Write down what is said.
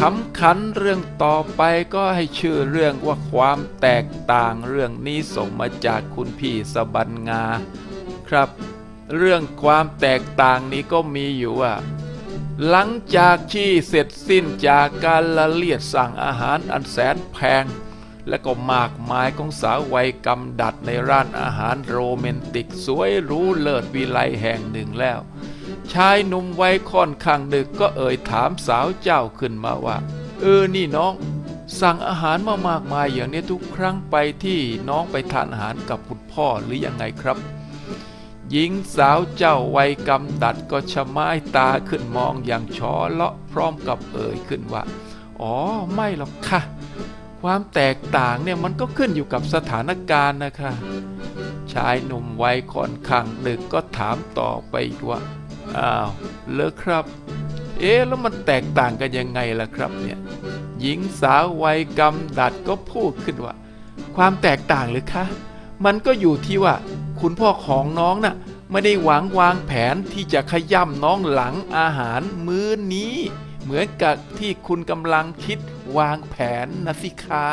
ขันเรื่องต่อไปก็ให้ชื่อเรื่องว่าความแตกต่างเรื่องนี้ส่งมาจากคุณพี่สบันงา ครับ เรื่องความแตกต่างนี้ก็มีอยู่ว่าหลังจากที่เสร็จสิ้นจากการละเลียดสั่งอาหารอันแสนแพง และก็มากมายของสาววัยกำดัดในร้านอาหารโรแมนติกสวยหรู้เลิศวิไลแห่งหนึ่งแล้ว ชายหนุ่มวัยค่อนข้างดึกก็เอ่ยถามสาวเจ้าขึ้นมาว่า เออนี่น้อง สั่งอาหารมามากมายอย่างนี้ทุกครั้งไปที่น้องไปทานอาหารกับคุณพ่อหรือยังไงครับ หญิงสาวเจ้าวัยกำดัดก็ชะม้ายตาขึ้นมองอย่างชอเลาะพร้อมกับเอ่ยขึ้นว่า อ๋อไม่หรอกค่ะ ความแตกต่างเนี่ยมันก็ขึ้นอยู่กับสถานการณ์นะคะ ชายหนุ่มวัยค่อนข้างดึกก็ถามต่อไปว่า อ้าวเลอครับ เอ๊แล้วมันแตกต่างกันยังไงล่ะครับเนี่ยหญิงสาววัยกำดัดก็พูดขึ้นว่า ความแตกต่างหรือคะมันก็อยู่ที่ว่า คุณพ่อของน้องน่ะไม่ได้หวังวางแผนที่จะขย่ำน้องหลังอาหารมื้อนี้ เหมือนกับที่คุณกำลังคิดวางแผนนะสิคะ